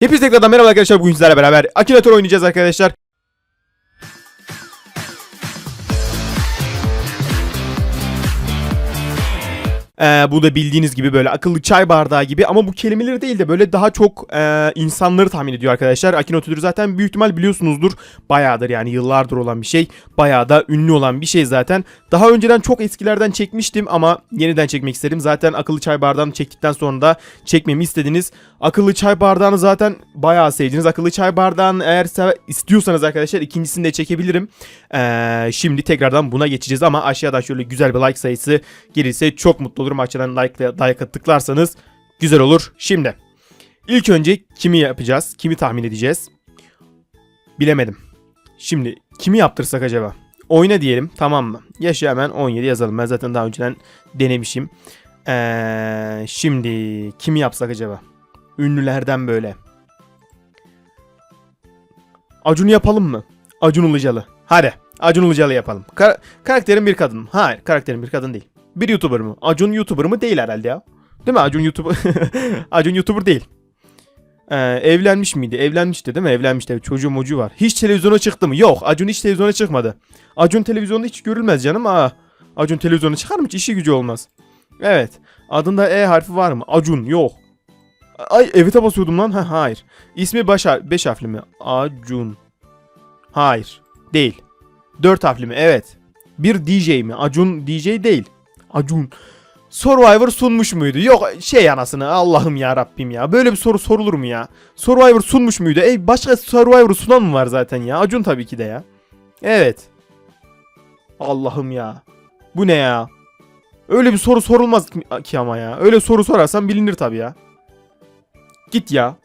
Hepinize tekrardan merhaba arkadaşlar. Bugün sizlerle beraber Akinator oynayacağız arkadaşlar. Ee, bu da bildiğiniz gibi böyle akıllı çay bardağı gibi ama bu kelimeleri değil de böyle daha çok e, insanları tahmin ediyor arkadaşlar. Akinotor'u zaten büyük ihtimal biliyorsunuzdur. Bayağıdır yani yıllardır olan bir şey. Bayağı da ünlü olan bir şey zaten. Daha önceden çok eskilerden çekmiştim ama yeniden çekmek istedim. Zaten akıllı çay bardağını çektikten sonra da çekmemi istediniz. Akıllı çay bardağını zaten bayağı sevdiniz. Akıllı çay bardağını eğer istiyorsanız arkadaşlar ikincisini de çekebilirim. Ee, şimdi tekrardan buna geçeceğiz ama aşağıdan şöyle güzel bir like sayısı gelirse çok mutlu olurum. Aşağıdan like, like tıklarsanız güzel olur. Şimdi ilk önce kimi yapacağız? Kimi tahmin edeceğiz? Bilemedim. Şimdi kimi yaptırsak acaba? Oyna diyelim tamam mı? Yaşı hemen 17 yazalım. Ben zaten daha önceden denemişim. Ee, şimdi kimi yapsak acaba? Ünlülerden böyle. Acun'u yapalım mı? Acun Ilıcalı. Hadi. Acun Ilıcalı yapalım. Kar- karakterin bir kadın? Hayır. Karakterin bir kadın değil. Bir YouTuber mı? Acun YouTuber mı? Değil herhalde ya. Değil mi? Acun YouTuber. Acun YouTuber değil. Ee, evlenmiş miydi? Evlenmişti değil mi? Evlenmişti. Çocuğu mocu var. Hiç televizyona çıktı mı? Yok. Acun hiç televizyona çıkmadı. Acun televizyonda hiç görülmez canım. Aa, Acun televizyona çıkar mı? Hiç işi gücü olmaz. Evet. Adında E harfi var mı? Acun. Yok. Ay evet'e basıyordum lan. Ha, hayır. İsmi baş beş harfli mi? Acun. Hayır. Değil. Dört harfli mi? Evet. Bir DJ mi? Acun DJ değil. Acun. Survivor sunmuş muydu? Yok şey anasını Allah'ım ya Rabbim ya. Böyle bir soru sorulur mu ya? Survivor sunmuş muydu? Ey başka Survivor sunan mı var zaten ya? Acun tabii ki de ya. Evet. Allah'ım ya. Bu ne ya? Öyle bir soru sorulmaz ki ama ya. Öyle soru sorarsan bilinir tabii ya. Git ya.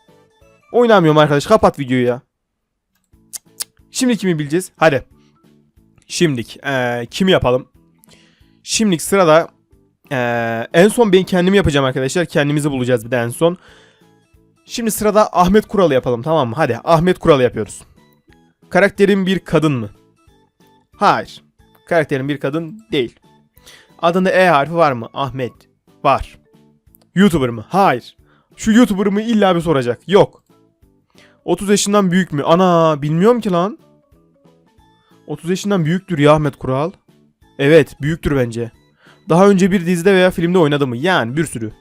Oynamıyorum arkadaş. Kapat videoyu ya. Şimdi kimi bileceğiz? Hadi. Şimdik. eee, kimi yapalım? Şimdilik sırada eee, en son ben kendimi yapacağım arkadaşlar. Kendimizi bulacağız bir de en son. Şimdi sırada Ahmet Kural'ı yapalım tamam mı? Hadi Ahmet Kural'ı yapıyoruz. Karakterin bir kadın mı? Hayır. Karakterin bir kadın değil. Adında E harfi var mı? Ahmet. Var. YouTuber mı? Hayır. Şu YouTuber mı illa bir soracak. Yok. 30 yaşından büyük mü? Ana bilmiyorum ki lan. 30 yaşından büyüktür ya Ahmet Kural. Evet büyüktür bence. Daha önce bir dizide veya filmde oynadı mı? Yani bir sürü.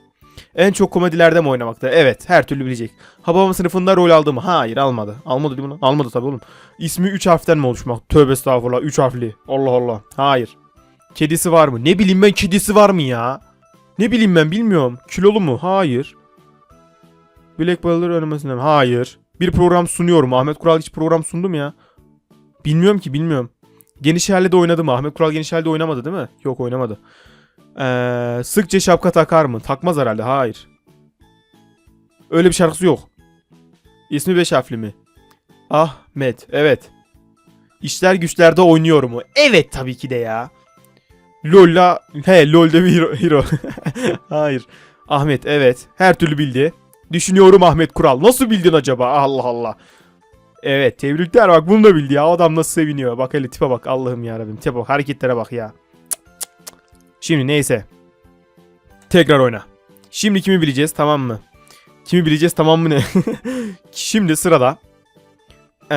En çok komedilerde mi oynamakta? Evet her türlü bilecek. Hababam sınıfında rol aldı mı? Hayır almadı. Almadı değil mi lan? Almadı tabii oğlum. İsmi 3 harften mi oluşmak? Tövbe estağfurullah 3 harfli. Allah Allah. Hayır. Kedisi var mı? Ne bileyim ben kedisi var mı ya? Ne bileyim ben bilmiyorum. Kilolu mu? Hayır. Black Baller oynamasında mı? Hayır. Bir program sunuyorum. Ahmet Kural hiç program sundu mu ya? Bilmiyorum ki bilmiyorum. Geniş Halde oynadı mı? Ahmet Kural Geniş Halde oynamadı değil mi? Yok oynamadı. Ee, sıkça şapka takar mı? Takmaz herhalde. Hayır. Öyle bir şarkısı yok. İsmi beş harfli mi? Ahmet. Evet. İşler güçlerde oynuyor mu? Evet tabii ki de ya. LoL'la he LoL'de bir hero. hero. Hayır. Ahmet evet. Her türlü bildi. Düşünüyorum Ahmet Kural. Nasıl bildin acaba? Allah Allah. Evet tebrikler bak bunu da bildi ya. Adam nasıl seviniyor. Bak hele tipe bak Allah'ım ya Rabbim. Tipe bak hareketlere bak ya. Şimdi neyse. Tekrar oyna. Şimdi kimi bileceğiz tamam mı? Kimi bileceğiz tamam mı ne? Şimdi sırada. Ee,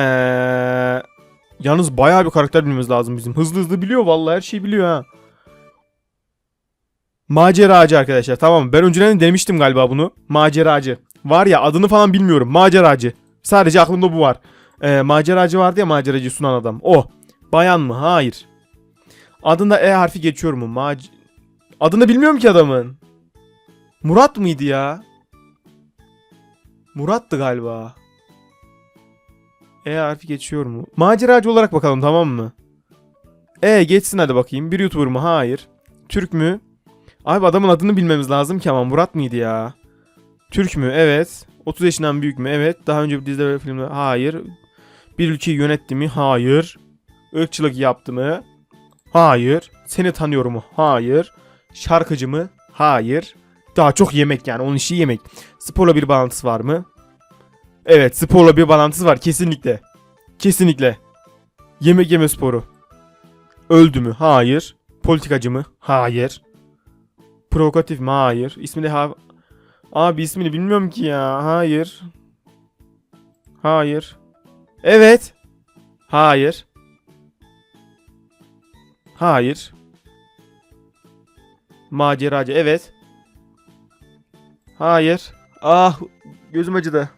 yalnız bayağı bir karakter bilmemiz lazım bizim. Hızlı hızlı biliyor vallahi her şeyi biliyor ha. Maceracı arkadaşlar tamam mı? Ben önceden denemiştim galiba bunu. Maceracı. Var ya adını falan bilmiyorum. Maceracı. Sadece aklımda bu var. Ee, maceracı vardı ya maceracı sunan adam. O. Bayan mı? Hayır. Adında E harfi geçiyor mu? Mac... Adını bilmiyorum ki adamın. Murat mıydı ya? Murat'tı galiba. E harfi geçiyor mu? Maceracı olarak bakalım tamam mı? E geçsin hadi bakayım. Bir YouTuber mı? Hayır. Türk mü? Abi adamın adını bilmemiz lazım ki ama Murat mıydı ya? Türk mü? Evet. 30 yaşından büyük mü? Evet. Daha önce bir dizide ve filmde? Hayır. Bir ülkeyi yönetti mi? Hayır. Irkçılık yaptı mı? Hayır. Seni tanıyor mu? Hayır. Şarkıcı mı? Hayır. Daha çok yemek yani. Onun işi yemek. Sporla bir bağlantısı var mı? Evet. Sporla bir bağlantısı var. Kesinlikle. Kesinlikle. Yemek yeme sporu. Öldü mü? Hayır. Politikacı mı? Hayır. Provokatif mi? Hayır. İsmi de ha... Abi ismini bilmiyorum ki ya. Hayır. Hayır. Evet. Hayır. Hayır. Maceracı. Evet. Hayır. Ah gözüm acıdı.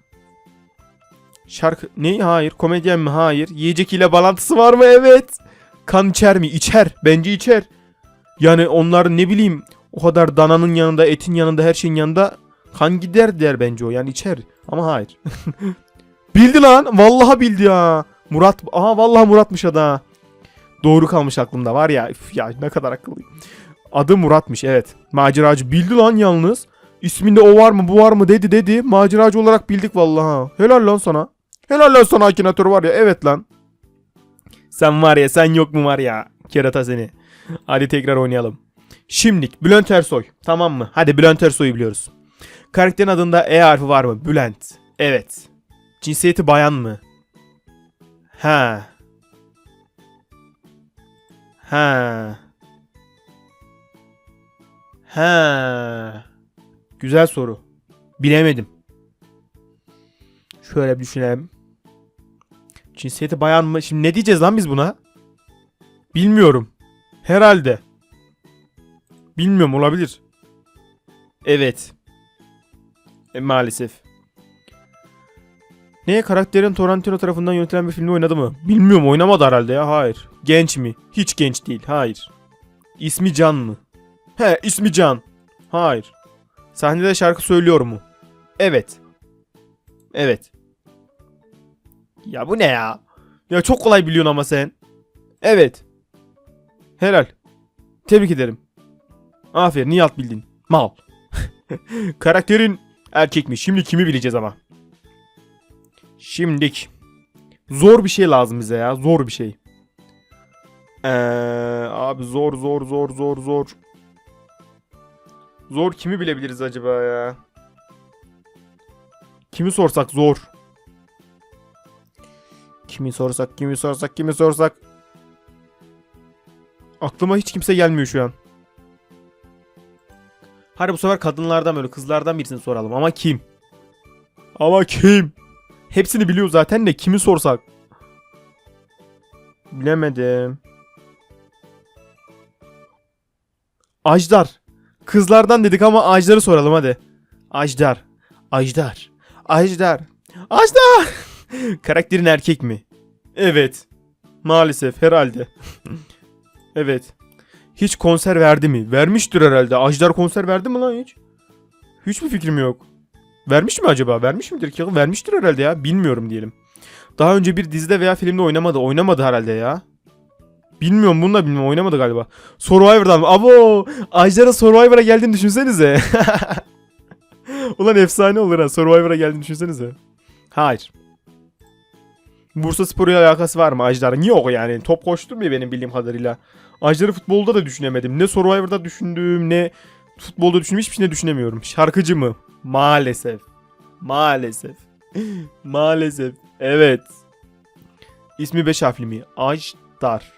Şarkı ne? Hayır. Komedyen mi? Hayır. Yiyecek ile bağlantısı var mı? Evet. Kan içer mi? İçer. Bence içer. Yani onlar ne bileyim o kadar dananın yanında, etin yanında, her şeyin yanında kan gider der bence o. Yani içer. Ama hayır. bildi lan. Vallahi bildi ya. Murat. Aha vallahi Murat'mış adı ha. Doğru kalmış aklımda var ya. Üf, ya ne kadar akıllıyım. Adı Murat'mış evet. Maceracı bildi lan yalnız. İsminde o var mı bu var mı dedi dedi. Maceracı olarak bildik vallahi. Helal lan sana. Helal lan sana Akinator var ya. Evet lan. Sen var ya sen yok mu var ya. Kerata seni. Hadi tekrar oynayalım. Şimdilik Bülent Ersoy. Tamam mı? Hadi Bülent Ersoy'u biliyoruz. Karakterin adında E harfi var mı? Bülent. Evet. Cinsiyeti bayan mı? Ha. Ha. Ha. Güzel soru. Bilemedim. Şöyle bir düşünelim. Cinsiyeti bayan mı? Şimdi ne diyeceğiz lan biz buna? Bilmiyorum. Herhalde. Bilmiyorum olabilir. Evet. E, maalesef. Ne karakterin Tarantino tarafından yönetilen bir filmde oynadı mı? Bilmiyorum oynamadı herhalde ya. Hayır. Genç mi? Hiç genç değil. Hayır. İsmi Can mı? He ismi Can. Hayır. Sahnede şarkı söylüyor mu? Evet. Evet. Ya bu ne ya? Ya çok kolay biliyorsun ama sen. Evet. Helal. Tebrik ederim. Aferin Nihat bildin. Mal. Karakterin erkek mi? Şimdi kimi bileceğiz ama. Şimdik. Zor bir şey lazım bize ya. Zor bir şey. Ee, abi zor zor zor zor zor. Zor kimi bilebiliriz acaba ya? Kimi sorsak zor. Kimi sorsak, kimi sorsak, kimi sorsak. Aklıma hiç kimse gelmiyor şu an. Hadi bu sefer kadınlardan böyle kızlardan birisini soralım ama kim? Ama kim? Hepsini biliyor zaten de kimi sorsak? Bilemedim. Ajdar. Kızlardan dedik ama Ajdar'ı soralım hadi. Ajdar. Ajdar. Ajdar. Ajdar. Karakterin erkek mi? Evet. Maalesef herhalde. evet. Hiç konser verdi mi? Vermiştir herhalde. Ajdar konser verdi mi lan hiç? Hiçbir fikrim yok. Vermiş mi acaba? Vermiş midir ki? Vermiştir herhalde ya. Bilmiyorum diyelim. Daha önce bir dizide veya filmde oynamadı. Oynamadı herhalde ya. Bilmiyorum bunu da bilmiyorum. Oynamadı galiba. Survivor'dan? Abo! Ajdar'ın Survivor'a geldiğini düşünsenize. Ulan efsane olur ha. Survivor'a geldiğini düşünsenize. Hayır. Bursa Spor'uyla alakası var mı Ajdar'ın? Yok yani. Top koşturmuyor benim bildiğim kadarıyla. Ajdar'ı futbolda da düşünemedim. Ne Survivor'da düşündüğüm ne futbolda düşündüğüm hiçbir şeyde düşünemiyorum. Şarkıcı mı? Maalesef. Maalesef. Maalesef. Evet. İsmi beş harfli mi? Ajdar.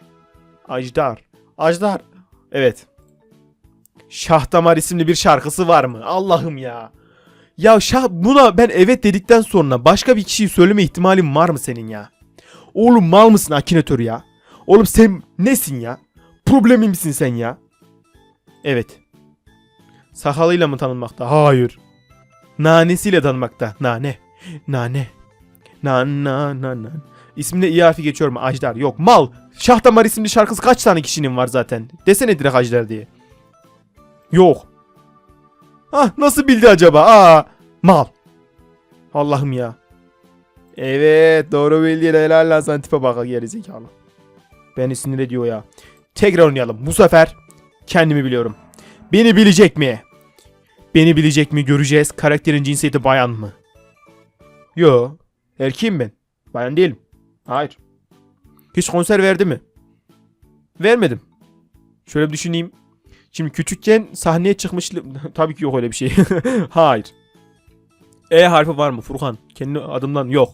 Ajdar. Ajdar. Evet. Şah Damar isimli bir şarkısı var mı? Allah'ım ya. Ya Şah buna ben evet dedikten sonra başka bir kişiyi söyleme ihtimalin var mı senin ya? Oğlum mal mısın Akinator ya? Oğlum sen nesin ya? Problemi misin sen ya? Evet. Sakalıyla mı tanınmakta? Hayır. Nanesiyle tanınmakta. Nane. Nane. Na na na na. İsminde iyi harfi geçiyor mu? Ajdar. Yok. Mal. Şah Damar isimli şarkısı kaç tane kişinin var zaten? Desene direkt Ajdar diye. Yok. Ah nasıl bildi acaba? Aa mal. Allah'ım ya. Evet doğru bildi. Helal lan sen tipe bak gerizekalı. Beni sinir ediyor ya. Tekrar oynayalım. Bu sefer kendimi biliyorum. Beni bilecek mi? Beni bilecek mi göreceğiz. Karakterin cinsiyeti bayan mı? Yo. Erkeğim ben. Bayan değilim. Hayır. Hiç konser verdi mi? Vermedim. Şöyle bir düşüneyim. Şimdi küçükken sahneye çıkmışlığım... Tabii ki yok öyle bir şey. Hayır. E harfi var mı Furkan? Kendi adımdan yok.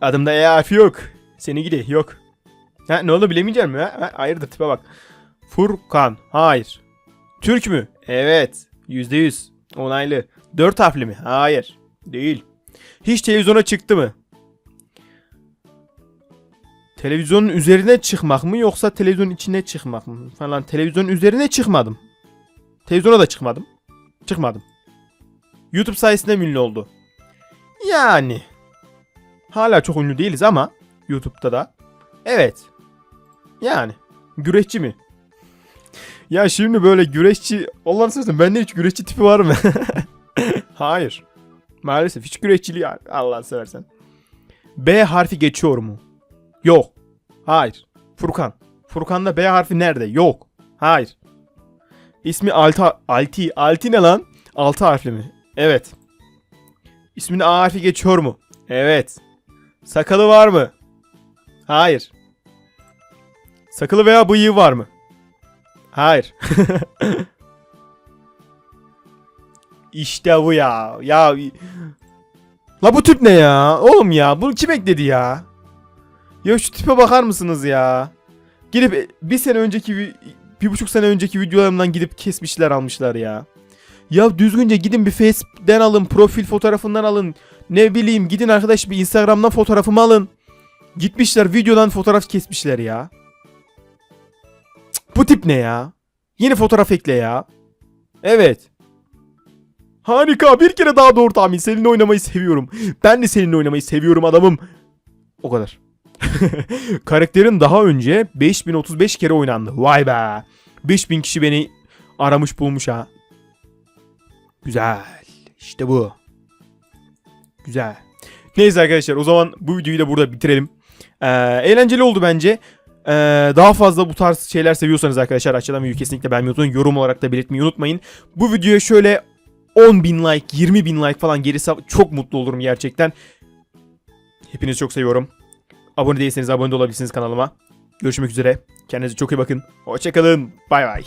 Adımda E harfi yok. Seni gidi yok. Ha, ne oldu bilemeyecek mi? Ha, hayırdır tipe bak. Furkan. Hayır. Türk mü? Evet. Yüzde yüz. Onaylı. Dört harfli mi? Hayır. Değil. Hiç televizyona çıktı mı? Televizyonun üzerine çıkmak mı yoksa televizyonun içine çıkmak mı falan. Televizyonun üzerine çıkmadım. Televizyona da çıkmadım. Çıkmadım. YouTube sayesinde ünlü oldu? Yani. Hala çok ünlü değiliz ama YouTube'da da. Evet. Yani. Güreşçi mi? Ya şimdi böyle güreşçi... Allah'ını seversen bende hiç güreşçi tipi var mı? Hayır. Maalesef hiç güreşçiliği Allah'ını seversen. B harfi geçiyor mu? Yok. Hayır. Furkan. Furkan'da B harfi nerede? Yok. Hayır. İsmi Alta, Alti. Alti ne lan? Altı harfli mi? Evet. İsminde A harfi geçiyor mu? Evet. Sakalı var mı? Hayır. Sakalı veya bıyığı var mı? Hayır. işte bu ya. Ya La bu tip ne ya? Oğlum ya bunu kim ekledi ya? Ya şu tipe bakar mısınız ya? Gidip bir sene önceki vi- bir buçuk sene önceki videolarımdan gidip kesmişler almışlar ya. Ya düzgünce gidin bir Facebook'ten alın, profil fotoğrafından alın. Ne bileyim gidin arkadaş bir Instagram'dan fotoğrafımı alın. Gitmişler videodan fotoğraf kesmişler ya. Bu tip ne ya? Yeni fotoğraf ekle ya. Evet. Harika bir kere daha doğru tahmin. Seninle oynamayı seviyorum. Ben de seninle oynamayı seviyorum adamım. O kadar. Karakterin daha önce 5035 kere oynandı. Vay be. 5000 kişi beni aramış bulmuş ha. Güzel. İşte bu. Güzel. Neyse arkadaşlar o zaman bu videoyu da burada bitirelim. Ee, eğlenceli oldu bence. Ee, daha fazla bu tarz şeyler seviyorsanız arkadaşlar aşağıdan kesinlikle beğenmeyi unutmayın. Yorum olarak da belirtmeyi unutmayın. Bu videoya şöyle 10 bin like, 20 bin like falan gelirse çok mutlu olurum gerçekten. Hepinizi çok seviyorum. Abone değilseniz abone de olabilirsiniz kanalıma. Görüşmek üzere. Kendinize çok iyi bakın. Hoşçakalın. Bay bay.